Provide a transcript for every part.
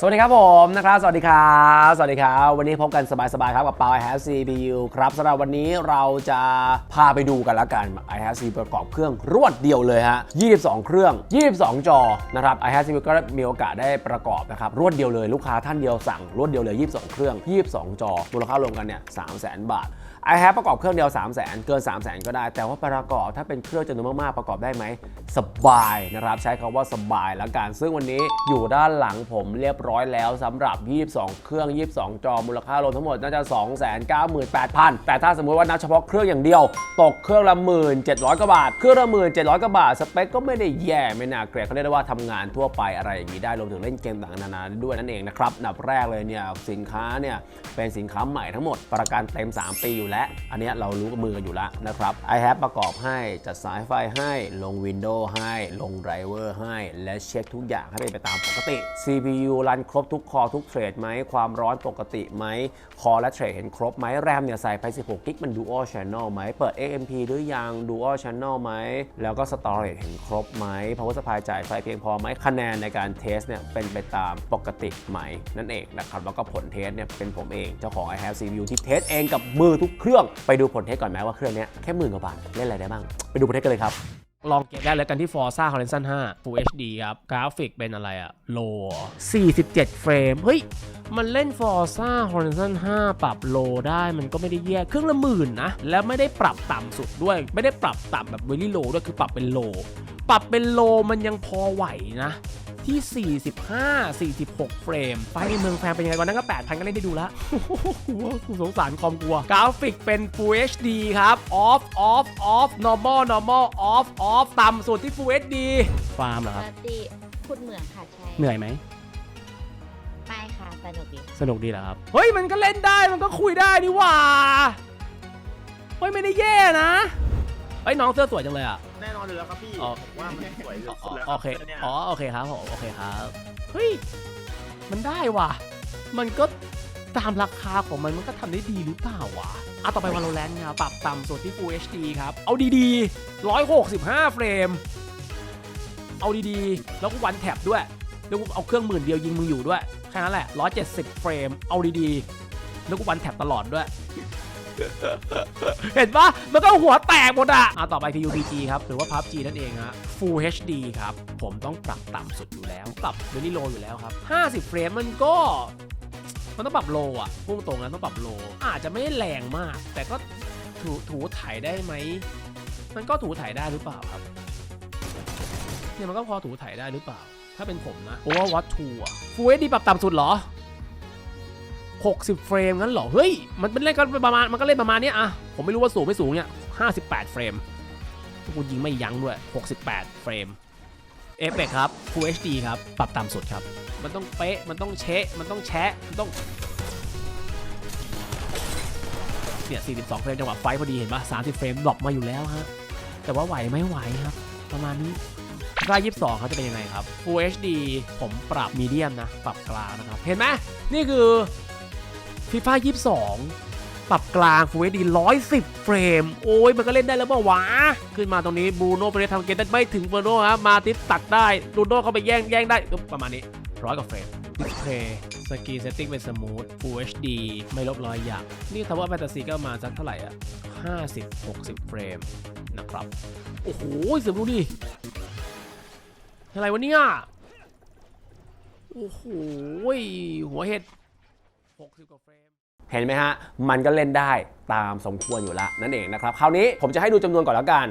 สวัสดีครับผมนะครับ สวัสดีครับ สวัสดีครับ วันนี้พบกันสบายๆครับกับเปา I have CPU ครับสำหรับวันนี้เราจะพาไปดูกันละกัน I have CPU ประกอบเครื่องรวดเดียวเลยฮะ 22 เครื่อง 22 จอ นะครับ I have CPU ก็มีโอกาสได้ประกอบนะครับ รวดเดียวเลยลูกค้าท่านเดียวสั่งรวดเดียวเลย 22 เครื่อง 22 จอ มูลค่ารวมกันเนี่ย300,000 บาท i h a v e ประกอบเครื่องเดียว 3 0 0 0 0 0 เกิน 3 0 0 0 0 0 ก็ได้ แต่ว่าประกอบถ้าเป็นเครื่องจำนวนมากๆ ประกอบได้ไหม สบายนะครับ ใช้คำว่าสบายแล้วกัน ซึ่งวันนี้อยู่ด้านหลังผมเรียบร้อยแล้วสำหรับ 22 เครื่อง 22 จอมูลค่ารวมทั้งหมดน่าจะ 298,000 แต่ถ้าสมมุติว่านับเฉพาะเครื่องอย่างเดียว ตกเครื่องละ 1,700กว่าบาท เครื่องละ1,700กว่าบาท สเปคก็ไม่ได้แย่ไม่น่าเกลียดเขาเรียกได้ว่าทำงานทั่วไปอะไรอย่างนี้ได้รวมถึงเล่นเกมต่างๆนานาด้วยนั่นเองนะครับนดับแรกเลยเนี่ยสินค้าเนี่ยเป็นสินค้าใหม่ทั้งหมดประกันเต็ม 3 ปีอยู่แล้วอันนี้เรารู้กับมือกันอยู่แล้วนะครับ i h a v e ประกอบให้ จัดสายไฟให้ ลง Windows ให้ ลงไดรเวอร์ให้ และเช็คทุกอย่างให้เป็นไปตามปกติ CPU รันครบทุกคอทุกเทรดไหม ความร้อนปกติไหม คอและเทรดเห็นครบไหม แรมเนี่ยใส่ไป16กิกมัน Dual Channel ไหม เปิด AMP หรือยัง Dual Channel ไหม แล้วก็ Storage เห็นครบไหม Power Supply จ่ายไฟเพียงพอไหม คะแนนในการเทสเนี่ยเป็นไปตามปกติไหมนั่นเองนะครับ แล้วก็ผลเทสเนี่ยเป็นผมเองเจ้าของ i have CPU ที่เทสเองกับมือทุกเครื่องไปดูผลเทสก่อนไหมว่าเครื่องนี้แค่หมื่นกว่าบาทเล่นอะไรได้บ้าง ไปดูผลเทสกันเลยครับ ลองเก็บได้แล้วกันที่ Forza Horizon 5 Full HD ครับ กราฟิกเป็นอะไรอะ low 47 เฟรม เฮ้ย มันเล่น Forza Horizon 5 ปรับ low ได้มันก็ไม่ได้แย่เครื่องละหมื่นนะ แล้วไม่ได้ปรับต่ำสุดด้วย ไม่ได้ปรับต่ำแบบ very low ด้วยคือปรับเป็น low ปรับเป็น low มันยังพอไหวนะ ที่ 45 46 เฟรม ไฟในเมืองแฟนเป็นยังไงวันนั้นก็ 8,000 ก็เล่นได้ดูแล้วสงสารคอมกลัว กราฟิกเป็น Full HD ครับ off off off normal normal off off ต่ำสุดที่ Full HD ฟาร์มเหรอปครับ กติพูดเหมืองค่ะใช่เหนื่อยไหม ไม่ค่ะสนุกดีสนุกดีเหรอครับ เฮ้ย มันก็เล่นได้ มันก็คุยได้นี่หว่า เฮ้ย ไม่ได้แย่นะ เฮ้ยน้องเสื้อสวยจังเลยอะ แน่นอนอยู่แล้วครับพี่อ๋อ ผมว่ามันสวยอ๋อสุดแล้วโอเคเนี่ยอ๋อโอเคครับผมโอเคครับเฮ้ยมันได้ว่ะ มันก็ตามราคาของมันมันก็ทำได้ดีหรือเปล่าวะอะต่อไป Valorant ครับปรับต่ำสุดที่ Full HD ครับ เอาดีๆ 165 เฟรม เอาดีๆ แล้วก็วันแท็บด้วย แล้วกูเอาเครื่องหมื่นเดียวยิงมึงอยู่ด้วย แค่นั้นแหละ 170 เฟรม เอาดีๆ แล้วก็วันแท็บตลอดด้วย เห็นปะมันก็หัวแตกหมดอะอะต่อไป PUBG ครับ หรือว่า PUBG นั่นเองฮะ Full HD ครับ ผมต้องปรับต่ำสุดอยู่แล้ว ปรับ Very Low อยู่แล้วครับ 50 เฟรมมันก็มันต้องปรับโลอะพุ่งตรงนั้นต้องปรับโล อาจจะไม่ได้แรงมาก แต่ก็ถูถูถ่ายได้ไหม มันก็ถูถ่ายได้หรือเปล่าครับ เนี่ยมันก็พอถูถ่ายได้หรือเปล่า ถ้าเป็นผมนะ Overwatch 2อะ Full HD ปรับต่ำสุดเหรอ 60 เฟรมงั้นเหรอ เฮ้ย มันเป็นเล่นกันประมาณ มันก็เล่นประมาณเนี้ยอะผมไม่รู้ว่าสูงไม่สูงเนี่ย 58 เฟรมกูยิงไม่ยั้งด้วย 68 เฟรม เอฟเฟกครับ Full HD ครับ ปรับต่ำสุดครับ มันต้องเป๊ะ มันต้องเชะ มันต้องแชะ มันต้อง เนี่ย 42 เฟรมจังหวะไฟท์พอดีเห็นปะ30 เฟรมดรอปมาอยู่แล้วฮะ แต่ว่าไหวไหมไหวครับ ประมาณนี้ค่า22เขาจะเป็นยังไงครับ Full HD ผมปรับมีเดียมนะ ปรับกลางนะครับ เห็นไหมนี่คือ FIFA 22 ปรับกลาง Full HD 110 เฟรม โอ้ยมันก็เล่นได้แล้วเปล่าวะ ขึ้นมาตรงนี้บูโน่ไปเล่นทำเกมได้ไม่ถึงเฟอร์โน่ครับมาติสตัดได้ดูโน่เข้าไปแย่งแย่งได้ก็ประมาณนี้ร้อยกว่าเฟรมดิสเพย์สกีเซตติ้งเป็นสมูท Full HD ไม่ลบรอยหยักนี่ทว่าแฟนตาซีก็มาสักเท่าไหร่อะ 50 60 เฟรมนะครับ โอ้โหเสือดูดิ อะไรวะเนี่ย โอ้โหหัวเห็ด 60 กว่าเฟรม เห็นไหมฮะ มันก็เล่นได้ตามสมควรอยู่ล้วนั่นเองนะครับ คราวนี้ผมจะให้ดูจำนวนก่อนแล้วกัน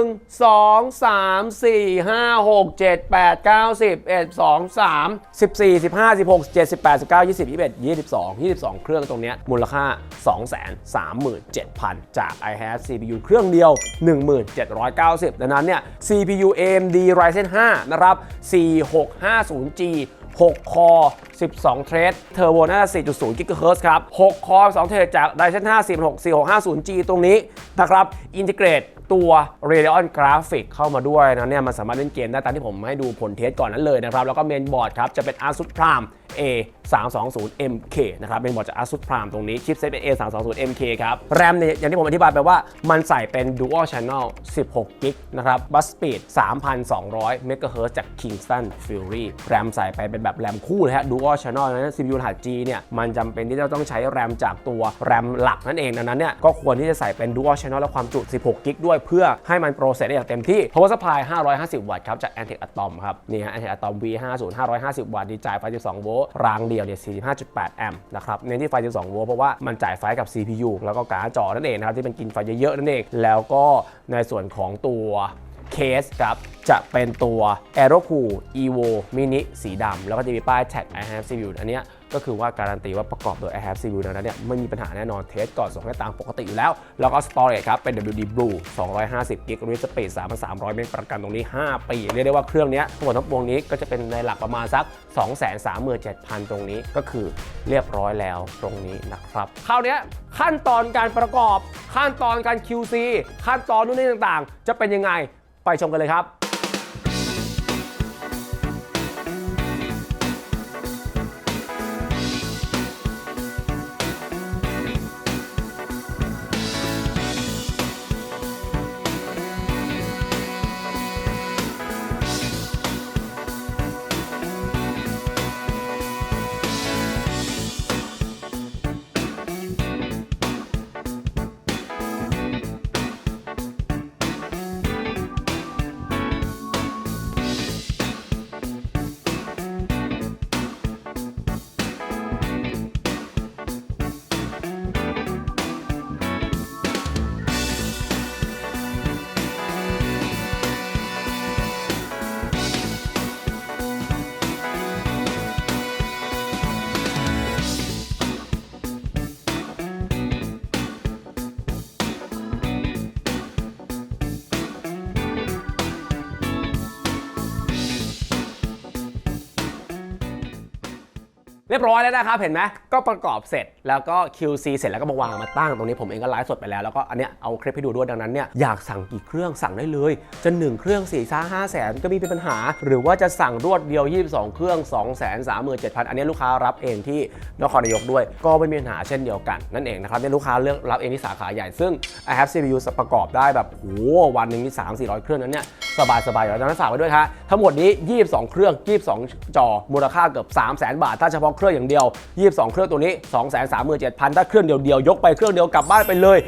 1 2 3 4 5 6 7 8 9 10 1 2 3 14 15 16 17 18 19 20 21 22 22 เครื่องตรงเนี้ยมูลค่า 237,000 จาก i h a v e CPU เครื่องเดียว 1790 ดังนั้นเนี่ย CPU AMD Ryzen 5 นะครับ 4650G 6 คอ 12 เทรดเทอร์โบน่าจะ4.0 GHz ครับ 6 คอ 2 เทรดจาก Ryzen 5 46 4650G ตรงนี้นะครับ อินทิเกรตตัว Radeon Graphic เข้ามาด้วยนะเนี่ยมันสามารถเล่นเกมได้ตามที่ผมให้ดูผลเทสก่อนนั้นเลยนะครับ แล้วก็เมนบอร์ดครับ จะเป็น ASUS Prime A 320 MK นะครับเป็นบอร์ดจาก ASUS Prime ตรงนี้ชิปเซตเป็น A 320 MK ครับแรมเนี่ยอย่างที่ผมอธิบายไปว่ามันใส่เป็น Dual Channel 16 g b นะครับบัสสปีด3,200 MHz จาก Kingston Fury แรมใส่ไปเป็นแบบแรมคู่เลยฮะ Dual Channel นั้น CPU รหัส G เนี่ยมันจำเป็นที่จะต้องใช้แรมจากตัวแรมหลักนั่นเองดังนั้นเนี่ยก็ควรที่จะใส่เป็น Dual Channel และความจุ 16 g b ด้วยเพื่อให้มันโปรเซสได้อย่างเต็มที่ Power Supply 550 วัตต์ครับจาก Antec Atom ครับนี่ฮะ Antec Atom V50 550 วัตต์ดีจ่ายไฟ12โวลต์รางเดียวเนี่ย 45.8 แอมป์นะครับเน้นที่ไฟ 12 โวลต์เพราะว่ามันจ่ายไฟกับ CPU แล้วก็การ์ดจอนั่นเองนะครับที่เป็นกินไฟเยอะๆนั่นเอง แล้วก็ในส่วนของตัวเคสครับจะเป็นตัว Aero Cool Evo Mini สีดำแล้วก็จะมีป้าย Tag I have CPU อันนี้ ก็คือว่าการันตีว่าประกอบโดย I have CPU ดังนั้นเนี่ยไม่มีปัญหาแน่นอนเทสก่อนส่งให้ตามปกติอยู่แล้ว แล้วก็ Storage ครับเป็น WD Blue 250 g b read speed 3,300 เมกประกันตรงนี้ 5 ปีเรียกได้ว่าเครื่องนี้ทั้งหมดทั้งปวงนี้ก็จะเป็นในหลักประมาณสัก 237,000 ตรงนี้ก็คือเรียบร้อยแล้วตรงนี้นะครับคราวนี้ขั้นตอนการประกอบ ขั้นตอนการ QC ขั้นตอนนู่นนี่ต่างๆ จะเป็นยังไงไปชมกันเลยครับ รียบร้อยแล้วนะครับ เห็นไหมก็ประกอบเสร็จแล้วก็ QC เสร็จแล้วก็มาวางมาตั้งตรงนี้ผมเองก็ไลฟ์สดไปแล้วแล้วก็อันเนี้ยเอาคลิปให้ดูด้วยดังนั้นเนี่ยอยากสั่งกี่เครื่องสั่งได้เลย จะ 1 เครื่อง4ี่ซ่าห้าแสนก็ไมมีปัญหา หรือว่าจะสั่งรวดเดียว 22 เครื่อง2 3 7 0 0 0อันนี้ลูกค้ารับเองที่นครนายกด้วย ก็ไม่มีปัญหาเช่นเดียวกันนั่นเองนะครับเนี่ยลูกค้าเลือกรับเองที่สาขาใหญ่ซึ่ง I have CPU ประกอบได้แบบโหวันหนึ่งมี3 400เครื่องนั้นเนี่ยสบายสบายอยู่แล้วดังนั้นฝากไว้ด้วยครับทั้งหมดนี้ 22 เครื่อง 22 จอมูลค่าเกือบ3 0 0 0 0 0 บาทถ้าเฉพาะเครื่องอย่างเดียว 22 เครื่องตัวนี้ 2 3 7 0 0 0 ถ้าเครื่องเดียวๆยกไปเครื่องเดียวกลับบ้านไปเลย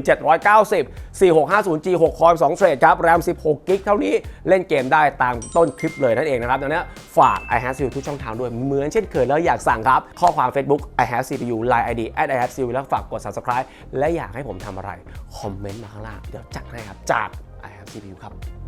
1790 4650G 6 คอย2เทรดครับแรม 16 กิกเท่านี้เล่นเกมได้ตามต้นคลิปเลยนั่นเองนะครับดังนั้นฝาก i have CPU ทุกช่องทางด้วยเหมือนเช่นเคยแล้วอยากสั่งครับ ข้อความ Facebook i have CPU Line ID at i have CPU แล้วฝากกด subscribe และอยากให้ผมทำอะไร คอมเมนต์มาข้างล่าง เดี๋ยวจัดให้ครับจาก i have CPU ครับ